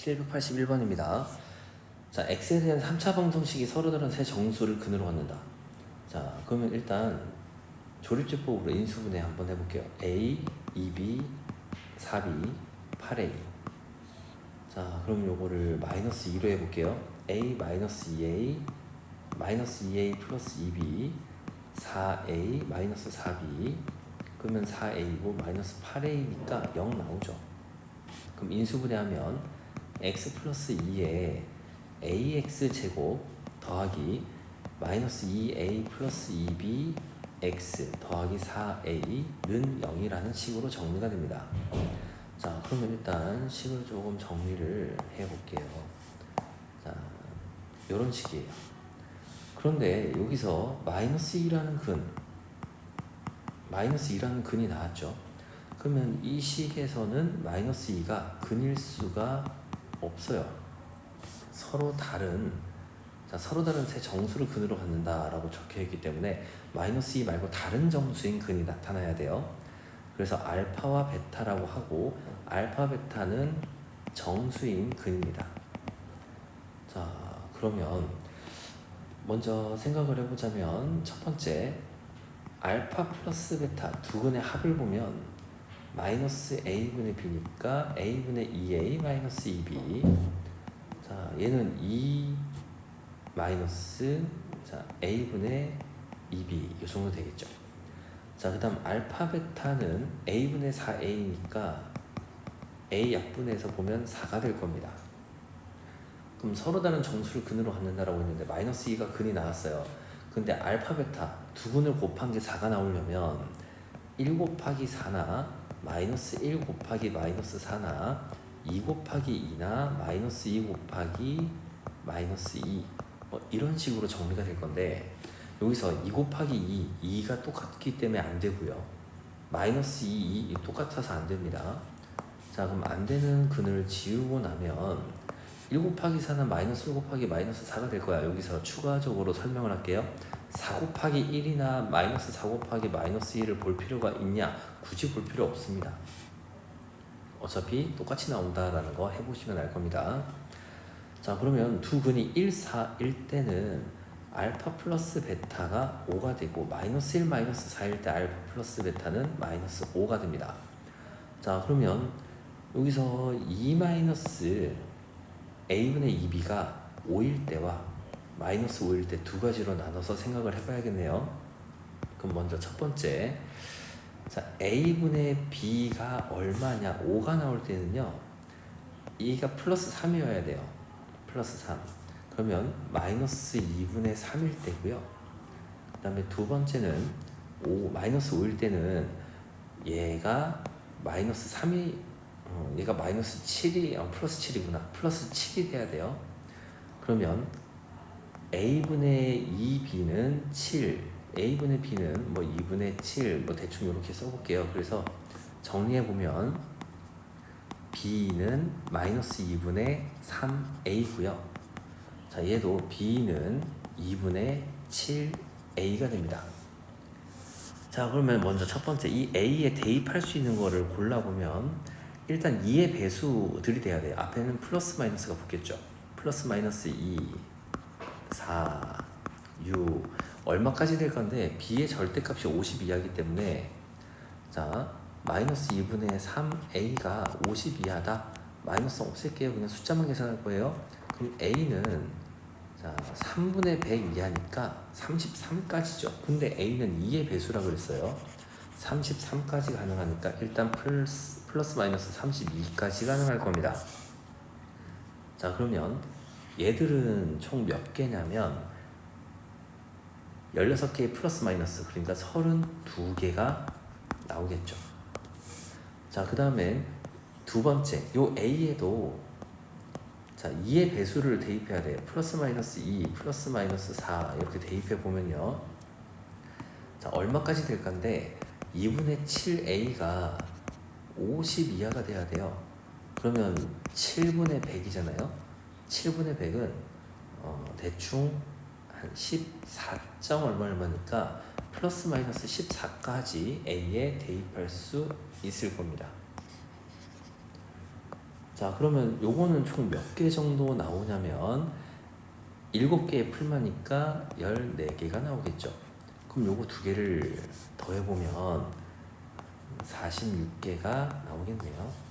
781번입니다. 자, x에 대한 3차 방정식이 서로 다른 세 정수를 근으로 갖는다. 자, 그러면 일단 조립제법으로 인수분해 한번 해볼게요. a, 2b, 4b, 8a. 자, 그럼 요거를 마이너스 2로 해볼게요. a 마이너스 2a 마이너스 2a 플러스 2b 4a 마이너스 4b 그러면 4a고 마이너스 8a니까 0 나오죠. 그럼 인수분해하면 x 플러스 2에 ax 제곱 더하기 마이너스 2a 플러스 2b x 더하기 4a는 0이라는 식으로 정리가 됩니다. 자, 그러면 일단 식을 조금 정리를 해볼게요. 자, 이런 식이에요. 그런데 여기서 마이너스 2라는 근, 마이너스 2라는 근이 나왔죠. 그러면 이 식에서는 마이너스 2가 근일 수가 없어요. 서로 다른 자, 서로 다른 세 정수를 근으로 갖는다라고 적혀 있기 때문에 마이너스 2 말고 다른 정수인 근이 나타나야 돼요. 그래서 알파와 베타라고 하고 알파 베타는 정수인 근입니다. 자, 그러면 먼저 생각을 해보자면 첫 번째 알파 플러스 베타 두 근의 합을 보면 마이너스 a분의 b니까 a분의 2a 마이너스 2b 자 얘는 2 마이너스 자 a분의 2b 이 정도 되겠죠? 자 그 다음 알파 베타는 a분의 4a니까 a 약분해서 보면 4가 될 겁니다. 그럼 서로 다른 정수를 근으로 갖는다라고 했는데 마이너스 2가 근이 나왔어요. 근데 알파 베타 두 근을 곱한 게 4가 나오려면 1 곱하기 4나 마이너스 1 곱하기 마이너스 4나 2 곱하기 2나 마이너스 2 곱하기 마이너스 2 뭐 이런 식으로 정리가 될 건데 여기서 2 곱하기 2, 2가 똑같기 때문에 안 되고요. 마이너스 2, 2 똑같아서 안 됩니다. 자 그럼 안 되는 근을 지우고 나면 1 곱하기 4는 마이너스 1 곱하기 마이너스 4가 될 거야. 여기서 추가적으로 설명을 할게요. 4 곱하기 1이나 마이너스 4 곱하기 마이너스 1을 볼 필요가 있냐? 굳이 볼 필요 없습니다. 어차피 똑같이 나온다라는 거 해보시면 알 겁니다. 자 그러면 두 근이 1, 4일 때는 알파 플러스 베타가 5가 되고 마이너스 1, 마이너스 4일 때 알파 플러스 베타는 마이너스 5가 됩니다. 자 그러면 여기서 2 마이너스 a분의 2b가 5일 때와 마이너스 5일 때 두 가지로 나눠서 생각을 해봐야겠네요. 그럼 먼저 첫 번째, 자 a분의 b가 얼마냐? 5가 나올 때는요, 2가 플러스 3이어야 돼요. 플러스 3. 그러면 마이너스 2분의 3일 때고요. 그 다음에 두 번째는 5, 마이너스 5일 때는 얘가 마이너스 3이 어, 얘가 마이너스 7이 어, 플러스 7이구나. 플러스 7이 돼야 돼요. 그러면 a분의 2b는 7, a분의 b는 뭐 2분의 7, 뭐 대충 이렇게 써볼게요. 그래서 정리해 보면 b는 마이너스 2분의 3a고요. 자, 얘도 b는 2분의 7a가 됩니다. 자, 그러면 먼저 첫 번째 이 a에 대입할 수 있는 거를 골라보면 일단 2의 배수들이 돼야 돼요. 앞에는 플러스 마이너스가 붙겠죠. 플러스 마이너스 2, 4, 6 얼마까지 될 건데 b의 절대값이 50 이하기 때문에 자 마이너스 2분의 3a가 50 이하다. 마이너스 없앨게요. 그냥 숫자만 계산할 거예요. 그럼 a는 자 3분의 100 이하니까 33까지죠. 근데 a는 2의 배수라고 그랬어요. 33까지 가능하니까 일단 플러스, 플러스 마이너스 32까지 가능할 겁니다. 자 그러면 얘들은 총 몇 개냐면 16개의 플러스 마이너스 그러니까 32개가 나오겠죠. 자 그 다음에 두 번째 요 A에도 자 2의 배수를 대입해야 돼요. 플러스 마이너스 2 플러스 마이너스 4 이렇게 대입해 보면요. 자 얼마까지 될 건데 2분의 7a가 50 이하가 돼야 돼요. 그러면 7분의 100이잖아요. 7분의 100은 어, 대충 한 14점 얼마 얼마니까 플러스 마이너스 14까지 a에 대입할 수 있을 겁니다. 자 그러면 요거는 총 몇 개 정도 나오냐면 7개의 풀마니까 14개가 나오겠죠. 그럼 요거 두 개를 더해보면 46개가 나오겠네요.